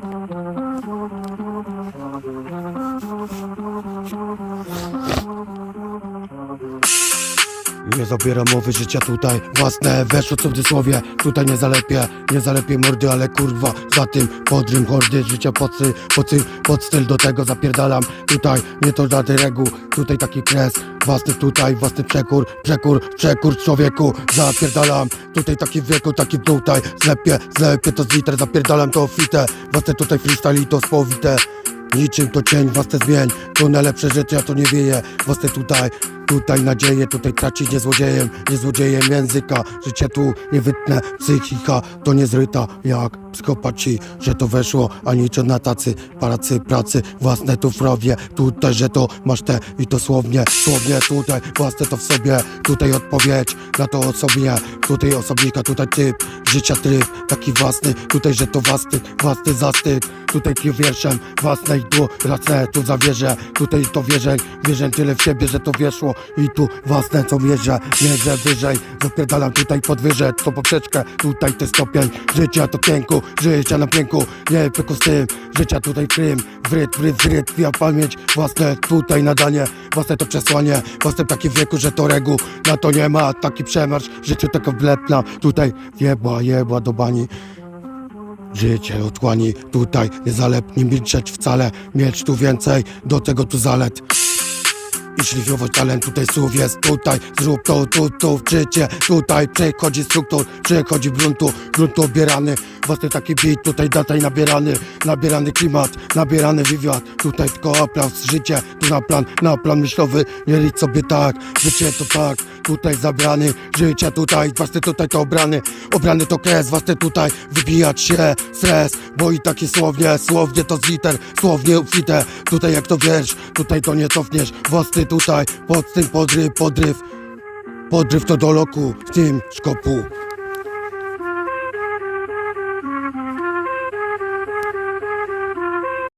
Thank you. Nie zabieram mowy życia tutaj Własne weszło w cudzysłowie. Tutaj nie zalepię, nie zalepię mordy Ale kurwa, za tym podrym hordy Życia pod styl, pod styl, pod styl Do tego zapierdalam. Tutaj nie to żaden reguł Tutaj taki kres. Własny tutaj, własny przekór Przekór, przekór człowieku Zapierdalam. Tutaj taki wieku, taki tutaj Zlepię, zlepię to z liter Zapierdalam to fite Własne tutaj freestyle to spowite. Niczym to cień, własne zmień. Tunele przeżycia to nie wieje. Własne tutaj, tutaj nadzieję Tutaj tracić nie złodziejem, nie złodziejem języka. Życie tu nie wytnę, psychika To nie zryta. Jak psychopaci Że to weszło, a niczym na tacy Paracy, pracy, własne tu w rowie. Tutaj, że to masz te i to słownie Słownie tutaj, własne to w sobie. Tutaj odpowiedź na to osobnie Tutaj osobnika, tutaj typ Życia tryb, taki własny Tutaj, że to własny, własny zastyk Tutaj pił wierszem, własne i tu racę, tu zawierzę Tutaj to wierzę, wierzę tyle w siebie, że to wieszło I tu własne co mierzę, mierzę wyżej. Zapierdalam tutaj podwyżę, to poprzeczkę Tutaj ten stopień życia to pięku Życia na pięku, nie pyku z tym Życia tutaj prym, wryt, wryt, wryt Ja pamięć, własne tutaj nadanie. Własne to przesłanie, własne taki wieku, że to reguł. Na to nie ma taki przemarsz, życiu tylko wlepna. Tutaj jebła, jebła do bani. Życie otchłani tutaj nie zalepni milczeć wcale. Mieć tu więcej, do tego tu zalet. I szlifiować talent tutaj słów jest tutaj. Zrób to tu, tu w życie. Tutaj przychodzi struktur, przychodzi gruntu. Gruntu obierany, własny taki beat Tutaj data i nabierany, nabierany klimat Nabierany wywiad, tutaj tylko aplauz Życie, tu na plan, na plan myślowy. Nie licz sobie tak, życie to tak Tutaj zabrany, życie tutaj Własny tutaj to obrany, obrany to kres Własny tutaj wybijać się, stres. Bo i takie słownie, słownie to z liter Słownie ufite, tutaj jak to wiersz Tutaj to nie cofniesz, własny tutaj Pod tym podryw, podryw. Podryw to do loku, w tym szkopu